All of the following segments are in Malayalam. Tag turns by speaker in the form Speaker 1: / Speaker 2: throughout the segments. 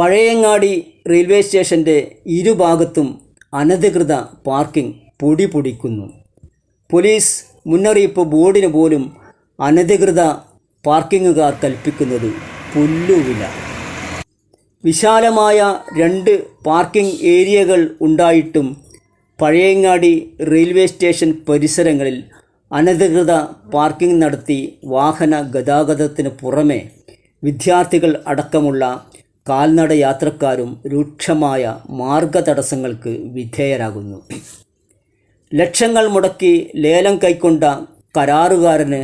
Speaker 1: പഴയങ്ങാടി റെയിൽവേ സ്റ്റേഷന്റെ ഇരുഭാഗത്തും അനധികൃത പാർക്കിംഗ് പൊടി പൊടിക്കുന്നു പോലീസ് മുന്നറിയിപ്പ് ബോർഡിന് പോലും അനധികൃത പാർക്കിങ്ങുകാർ കൽപ്പിക്കുന്നത് പുല്ലുവില. വിശാലമായ രണ്ട് പാർക്കിംഗ് ഏരിയകൾ ഉണ്ടായിട്ടും പഴയങ്ങാടി റെയിൽവേ സ്റ്റേഷൻ പരിസരങ്ങളിൽ അനധികൃത പാർക്കിംഗ് നടത്തി വാഹന ഗതാഗതത്തിന് പുറമെ വിദ്യാർത്ഥികൾ അടക്കമുള്ള കാൽനട യാത്രക്കാരും രൂക്ഷമായ മാർഗതടസ്സങ്ങൾക്ക് വിധേയരാകുന്നു. ലക്ഷങ്ങൾ മുടക്കി ലേലം കൈക്കൊണ്ട കരാറുകാരന്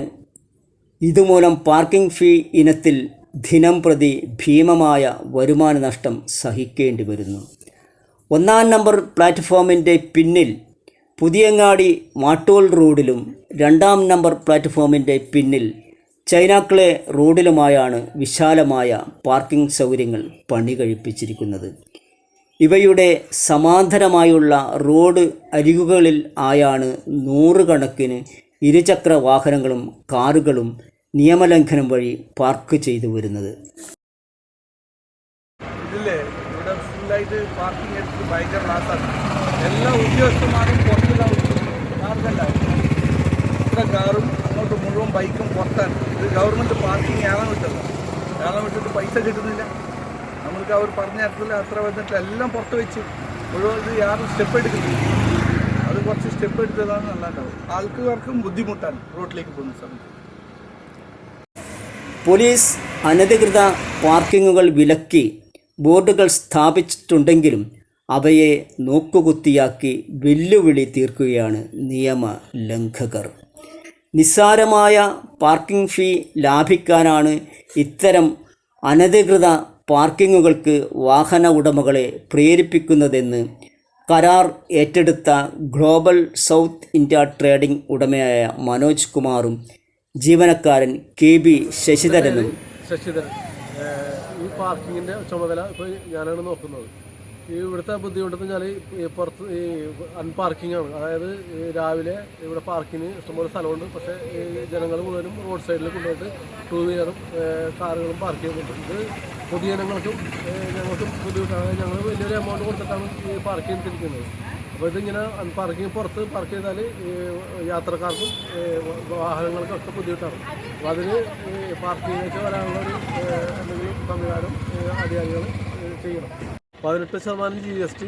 Speaker 1: ഇതുമൂലം പാർക്കിംഗ് ഫീ ഇനത്തിൽ ദിനം പ്രതി ഭീമമായ വരുമാന നഷ്ടം സഹിക്കേണ്ടി വരുന്നു. ഒന്നാം നമ്പർ പ്ലാറ്റ്ഫോമിന്റെ പിന്നിൽ പുതിയങ്ങാടി മാട്ടോൾ റോഡിലും രണ്ടാം നമ്പർ പ്ലാറ്റ്ഫോമിന്റെ പിന്നിൽ ചൈനാക്കളെ റോഡിലുമായാണ് വിശാലമായ പാർക്കിംഗ് സൗകര്യങ്ങൾ പണി കഴിപ്പിച്ചിരിക്കുന്നത് ഇവയുടെ സമാന്തരമായുള്ള റോഡ് അരികുകളിൽ ആയാണ് നൂറുകണക്കിന് ഇരുചക്ര വാഹനങ്ങളും കാറുകളും നിയമലംഘനം വഴി പാർക്ക് ചെയ്തു വരുന്നത്.
Speaker 2: പാർക്കിംഗ് ഭയങ്കര എല്ലാ ഉദ്യോഗസ്ഥന്മാരും പുറത്തുള്ള ഇത്ര കാറും മുഴുവൻ ബൈക്കും പുറത്താണ് ഇത് ഗവൺമെന്റ് പാർക്കിങ് ഏളം വിട്ടല്ലോ ഏളം വിട്ടിട്ട് പൈസ കിട്ടുന്നില്ല. നമ്മൾക്ക് അവർ പറഞ്ഞ തരത്തിൽ അത്ര വന്നിട്ട് എല്ലാം പുറത്ത് വെച്ച് മുഴുവൻ ഇത് യാതൊരു സ്റ്റെപ്പ് എടുക്കുന്നില്ല അത് കുറച്ച് സ്റ്റെപ്പ് എടുത്തതാണ് നല്ലതാവും ആൾക്കാർക്കും ബുദ്ധിമുട്ടാണ് റോഡിലേക്ക് പോകുന്ന സമയത്ത്.
Speaker 1: പോലീസ് അനധികൃത പാർക്കിങ്ങുകൾ വിലക്കി ബോർഡുകൾ സ്ഥാപിച്ചിട്ടുണ്ടെങ്കിലും അവയെ നോക്കുകുത്തിയാക്കി വെല്ലുവിളി തീർക്കുകയാണ് നിയമ ലംഘകർ നിസ്സാരമായ പാർക്കിംഗ് ഫീ ലാഭിക്കാനാണ് ഇത്തരം അനധികൃത പാർക്കിങ്ങുകൾക്ക് വാഹന ഉടമകളെ പ്രേരിപ്പിക്കുന്നതെന്ന് കരാർ ഏറ്റെടുത്ത ഗ്ലോബൽ സൗത്ത് ഇന്ത്യ ട്രേഡിംഗ് ഉടമയായ മനോജ് കുമാറും ജീവനക്കാരൻ കെ ബി ശശിധരനും.
Speaker 3: ശശിധരൻ ഈ പാർക്കിങ്ങിന്റെ ചുമതല ഇപ്പോൾ ഞാനാണ് നോക്കുന്നത്. ഇവിടുത്തെ ബുദ്ധിമുട്ടെന്ന് വെച്ചാൽ പുറത്ത് ഈ അൺപാർക്കിംഗ് ആണ്. അതായത് രാവിലെ ഇവിടെ പാർക്കിന് ഇഷ്ടംപോലെ സ്ഥലമുണ്ട്. പക്ഷേ ജനങ്ങൾ മുഴുവനും റോഡ് സൈഡിൽ കൊണ്ടുപോയിട്ട് ടൂ വീലറും കാറുകളും പാർക്ക് ചെയ്യുന്നുണ്ട് ഇത് പൊതുജനങ്ങൾക്കും ഞങ്ങൾക്കും ബുദ്ധിമുട്ടാണ്. ഞങ്ങൾ വലിയൊരു എമൗണ്ട് കൊടുത്തിട്ടാണ് ഈ പാർക്ക് ചെയ്തിരിക്കുന്നത്. അപ്പോൾ ഇതിങ്ങനെ പാർക്കിംഗ് പുറത്ത് പാർക്ക് ചെയ്താൽ യാത്രക്കാർക്കും വാഹനങ്ങൾക്കൊക്കെ ബുദ്ധിമുട്ടാണ്. അപ്പോൾ അതിന് പാർക്കിങ്ങിലേക്ക് വരാനുള്ള ഒരു ഏഹ്, എന്തെങ്കിലും സംവിധാനം അധികാരികൾ ചെയ്യണം. പതിനെട്ട് ശതമാനം ജി എസ് ടി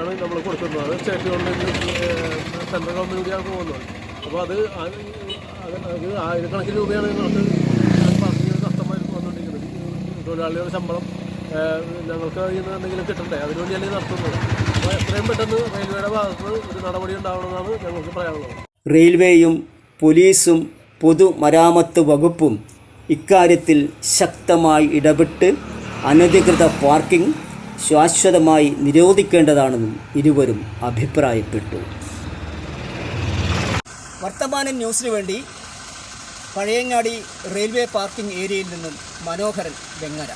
Speaker 3: ആണ് നമ്മൾ കൊടുക്കുന്നത്. സ്റ്റേറ്റ് ഗവൺമെന്റ് സെൻട്രൽ ഗവൺമെന്റ് കൂടിയാണ് പോകുന്നത്. അപ്പോൾ അത് അത് ആയിരക്കണക്കിന് രൂപയാണ് ഞങ്ങൾക്ക് പാർക്കിങ്ങിന് നഷ്ടമായി വന്നുകൊണ്ടിരിക്കുന്നത് തൊഴിലാളികളുടെ ശമ്പളം ഞങ്ങൾക്ക് ഇന്ന് എന്തെങ്കിലും കിട്ടണ്ടേ? അതിനുവേണ്ടിയല്ലേ നടത്തുന്നത്. അപ്പോൾ എത്രയും പെട്ടെന്ന് റെയിൽവേയുടെ ഭാഗത്ത് ഒരു നടപടി ഉണ്ടാവണമെന്നാണ് ഞങ്ങൾക്ക് പറയാനുള്ളത്.
Speaker 1: റെയിൽവേയും പോലീസും പൊതുമരാമത്ത് വകുപ്പും ഇക്കാര്യത്തിൽ ശക്തമായി ഇടപെട്ട് അനധികൃത പാർക്കിംഗ് ശാശ്വതമായി നിരോധിക്കേണ്ടതാണെന്നും ഇരുവരും അഭിപ്രായപ്പെട്ടു. വർത്തമാന ന്യൂസിനു വേണ്ടി പഴയങ്ങാടി റെയിൽവേ പാർക്കിംഗ് ഏരിയയിൽ നിന്നും മനോഹരൻ വെങ്ങര.